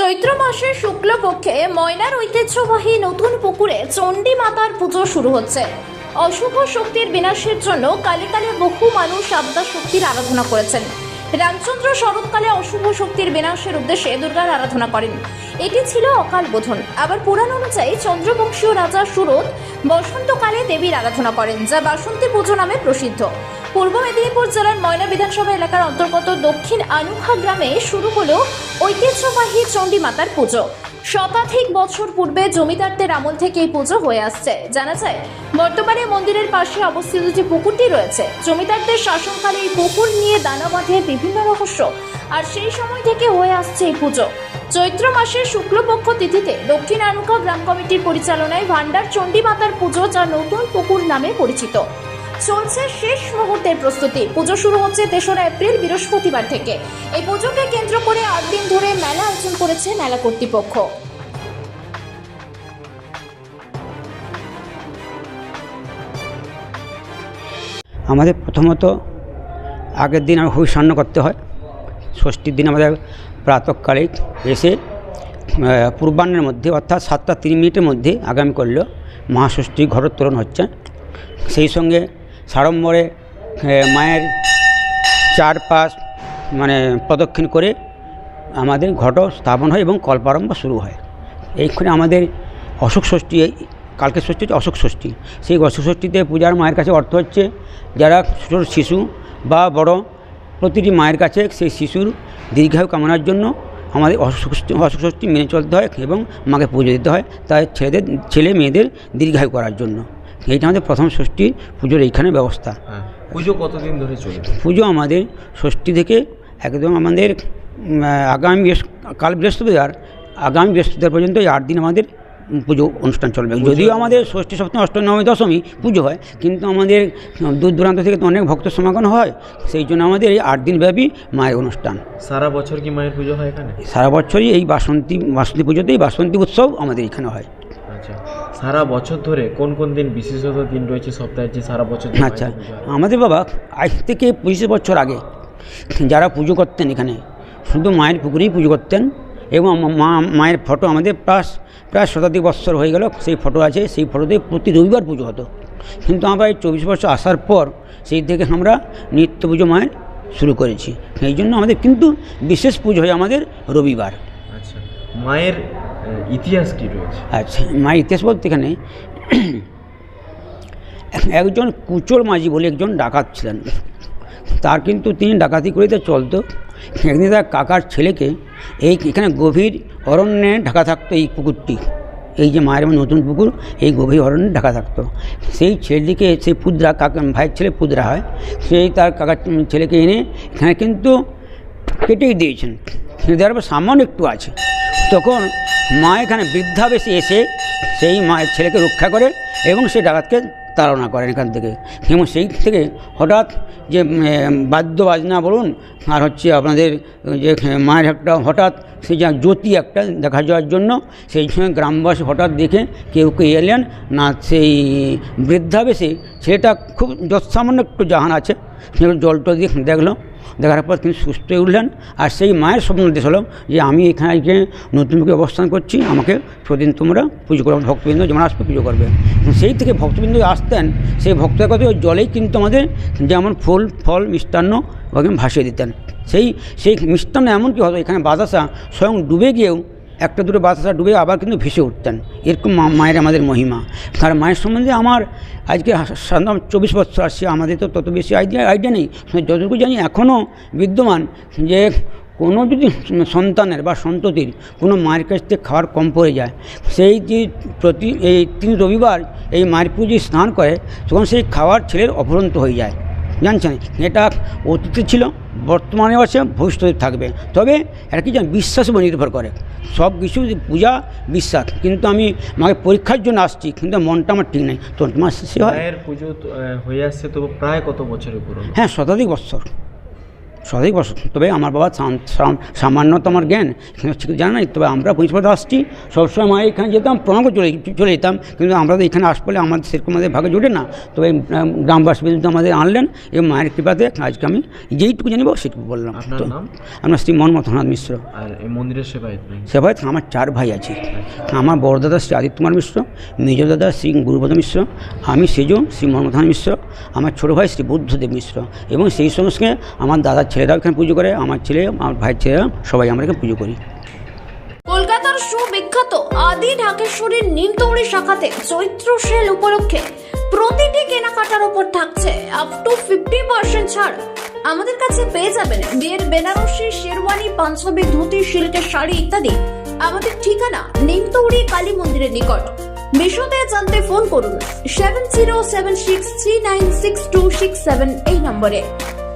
চৈত্র মাসের শুক্লপক্ষে ময়নার ঐতিহ্যবাহী নতুন পুকুরে চণ্ডী মাতার পুজো শুরু হচ্ছে। অশুভ শক্তির বিনাশের জন্য কালে কালে বহু মানুষ আবদা শক্তির আরাধনা করেছেন। রামচন্দ্র শরৎকালে অশুভ শক্তির বিনাশের উদ্দেশ্যে দুর্গার আরাধনা করেন। এটি ছিল অকাল বোধন আবার পুরাণ অনুযায়ী চন্দ্রবংশীয় রাজা সুরত বসন্তকালে দেবীর আরাধনা করেন, যা বাসন্তী পুজো নামে প্রসিদ্ধ। পূর্ব মেদিনীপুর জেলার ময়না বিধানসভা এলাকার অন্তর্গত দক্ষিণ আনুখা গ্রামে শুরু হলো ঐতিহ্যবাহী চণ্ডী মাতার পুজো। শতাধিক বছর পূর্বে জমিদারদের আমল থেকে এই পুজো হয়ে আসছে। জানা যায়, বর্তমানে মন্দিরের পাশে অবস্থিত যে পুকুরটি রয়েছে। জমিদারদের শাসনকালে এই পুকুর নিয়ে দানা বাঁধে বিভিন্ন রহস্য, আর সেই সময় থেকে হয়ে আসছে এই পুজো। চৈত্র মাসের শুক্লপক্ষ তিথিতে দক্ষিণ আনুকা গ্রাম কমিটির পরিচালনায় ভান্ডার চণ্ডী মাতার পুজো যা নতুন পুকুর নামে পরিচিত। চলছে শেষ মুহূর্তের প্রস্তুতি। পুজো শুরু হচ্ছে তেসরা এপ্রিল, বৃহস্পতিবার থেকে। এই পুজোকে কেন্দ্র করে আট দিন ধরে মেলা আয়োজন করেছে মেলা কর্তৃপক্ষ। আমাদের প্রথমত আগের দিন আমার স্নান করতে হয়। ষষ্ঠীর দিন আমাদের প্রাতকালে এসে পূর্বাহ্নের মধ্যে, অর্থাৎ সাতটা তিন মিনিটের মধ্যে আগামী করলেও মহাষষ্ঠী ঘটোত্তোলন হচ্ছে। সেই সঙ্গে সাড়ম্বরে মায়ের চারপাশ মানে প্রদক্ষিণ করে আমাদের ঘট স্থাপন হয় এবং কল্পারম্ভ শুরু হয়। এইখানে আমাদের অশোক ষষ্ঠী কালকে ষষ্ঠী হচ্ছে অশোক ষষ্ঠী। সেই অশোক ষষ্ঠীতে পূজার মায়ের কাছে অর্থ হচ্ছে, যারা ছোটো শিশু বা বড় প্রতিটি মায়ের কাছে সেই শিশুর দীর্ঘায়ু কামনার জন্য আমাদের ষষ্ঠী মেনে চলতে হয় এবং মাকে পুজো দিতে হয় তাই ছেলেদের ছেলে মেয়েদের দীর্ঘায়ু করার জন্য। এইটা আমাদের প্রথম ষষ্ঠী পুজোর এইখানে ব্যবস্থা। হ্যাঁ পুজো কতদিন ধরে চলবে পুজো আমাদের ষষ্ঠী থেকে একদম আমাদের আগামী কাল বৃহস্পতিবার আগামী বৃহস্পতিবার পর্যন্ত এই আট দিন আমাদের পুজো অনুষ্ঠান চলবে। যদিও আমাদের ষষ্ঠী সপ্তমী অষ্টমী নবমী দশমী পুজো হয় কিন্তু আমাদের দূর দূরান্ত থেকে তো অনেক ভক্ত সমাগম হয় সেই জন্য আমাদের এই আট দিন ব্যাপী মায়ের অনুষ্ঠান। সারা বছর কি মায়ের পুজো হয় এখানে? সারা বছরই এই বাসন্তী বাসন্তী পুজোতেই বাসন্তী উৎসব আমাদের এখানে হয়। আচ্ছা সারা বছর ধরে কোন কোন দিন বিশেষত দিন রয়েছে সপ্তাহের যে সারা বছর আচ্ছা? আমাদের বাবা আজ থেকে পঁচিশ বছর আগে যারা পুজো করতেন এখানে শুধু মায়ের পুকুরেই পুজো করতেন এবং মা- মায়ের ফটো আমাদের প্রায় প্রায় শতাধিক বছর হয়ে গেল সেই ফটো আছে সেই ফটোতে প্রতি রবিবার পুজো হতো। কিন্তু আমরা এই চব্বিশ বছর আসার পর সেই থেকে আমরা নিত্য পুজো মায়ের শুরু করেছি। সেই জন্য আমাদের কিন্তু বিশেষ পুজো হয় আমাদের রবিবার। আচ্ছা মায়ের ইতিহাস কি রয়েছে? আচ্ছা মায়ের ইতিহাস বলতে এখানে একজন কুচল মাঝি বলে একজন ডাকাত ছিলেন। তার কিন্তু তিনি ডাকাতি করিতে চলতো। একদিন তার কাকার ছেলেকে এই এখানে গভীর অরণ্যে ঢাকা থাকতো এই পুকুরটি। এই যে মায়ের নতুন পুকুর, এই গভীর অরণ্যে ঢাকা থাকতো। সেই ছেলেটিকে, সেই পুদ্রা কাকা, ভাইয়ের ছেলে পুদ্রা হয় সেই তার কাকার ছেলেকে এনে এখানে কিন্তু কেটেই দিয়েছেন। দেওয়ার পর সামান্য একটু আছে। তখন মা এখানে বৃদ্ধাবেশে এসে সেই মায়ের ছেলেকে রক্ষা করে এবং সেই ডাকাতকে তাড়না করেন এখান থেকে। এবং সেই থেকে হঠাৎ যে বাদ্য বাজনা বলুন, আর হচ্ছে আপনাদের যে মায়ের একটা হঠাৎ সেই যা জ্যোতি একটা দেখা যাওয়ার জন্য, সেই সময় গ্রামবাসী হঠাৎ দেখে কেউ কেউ এলেন, না সেই বৃদ্ধাবেশে ছেলেটা খুব যৎসামান্য একটু জাহান আছে। জলটা দিয়ে দেখল। দেখার পর তিনি সুস্থ হয়ে উঠলেন আর সেই মায়ের স্বপ্ন দেশ হলো যে আমি এখানে নতুন মুখে অবস্থান করছি, আমাকে প্রতিদিন তোমরা পুজো করবে, ভক্তবৃন্দ যেমন আসবে পুজো করবে। সেই থেকে ভক্তবৃন্দ আসতেন, সেই ভক্তের কথা ওই জলেই কিন্তু আমাদের যেমন ফুল, ফল, মিষ্টান্ন ওখানে ভাসিয়ে দিতেন। সেই সেই মিষ্টান্ন এমন কি হতো এখানে বাতাসা স্বয়ং ডুবে গিয়েও একটা দুটো বাতাসা ডুবে আবার কিন্তু ভেসে উঠতেন। এরকম মায়ের আমাদের মহিমা। আর মায়ের সম্বন্ধে আমার আজকে সাধারণত চব্বিশ বছর আসছে, আমাদের তো তত বেশি আইডিয়া আইডিয়া নেই। যতটুকু জানি এখনও বিদ্যমান যে কোনো যদি সন্তানের বা সন্ততির কোনো মায়ের কাছ থেকে খাবার কম পড়ে যায়, সেই যে প্রতি এই তিন রবিবার এই মায়ের পুজো স্নান করে, তখন সেই খাওয়ার ছেলের অপরন্ত হয়ে যায়। জানছেন? এটা অতীতে ছিল বর্তমানেও আছে ভবিষ্যতে থাকবে। তবে এটা কি যেন বিশ্বাসের উপর নির্ভর করে। সব কিছু পূজা বিশ্বাস কিন্তু আমি মাকে পরীক্ষার জন্য আসছি কিন্তু মনটা আমার ঠিক নেই। তো তোমার সে হয় পুজো হয়ে আসছে তো প্রায় কত বছরের পুরো হ্যাঁ শতাধিক বৎসর সঠিক বস তবে আমার বাবা সাম- সাম- সামান্য তো আমার জ্ঞান জানা নাই? তবে আমরা প্রিন্সিপাল আসছি সবসময় মা এখানে যেতাম প্রণাম চলে চলে যেতাম। কিন্তু আমরা তো এখানে আসলে আমাদের সেরকম আমাদের ভাগে জোটে না। তবে গ্রামবাসী কিন্তু আমাদের আনলেন এবং মায়ের কৃপাতে আজকে আমি যেইটুকু জানিব সেটুকু বললাম। আমার শ্রী হনাদ মিশ্র। আর এই মন্দিরের আমার চার ভাই আছে। আমার বড় দাদা শ্রী আদিত্য কুমার মিশ্র মেজ দাদা শ্রী গুরুপদ মিশ্র আমি সেজ শ্রী হান মিশ্র আমার ছোটো ভাই শ্রী বুদ্ধদেব মিশ্র এবং সেই সঙ্গে আমার দাদার ছেলেরাও এখানে পুজো করে, আমার ছেলে, আমার ভাইয়ের ছেলেরা সবাই আমরা এখানে পুজো করি। কলকাতার সুবিখ্যাত আদি ঢাকেশ্বরীর নিমতৌড়ি শাখাতে চৈত্র সেল উপলক্ষে প্রতিটি কেনাকাটার উপর থাকছে আপ টু ফিফটি পার্সেন্ট ছাড়। আমাদের কাছে পেয়ে যাবেন বিয়ের বেনারসি, শেরওয়ানি পাঞ্জাবি ধুতি, সিল্কের শাড়ি ইত্যাদি। আমাদের ঠিকানা নিমতৌড়ি কালী মন্দিরের নিকট। বিশদে জানতে ফোন করুন seven zero seven six three nine six two six seven এই নম্বরে।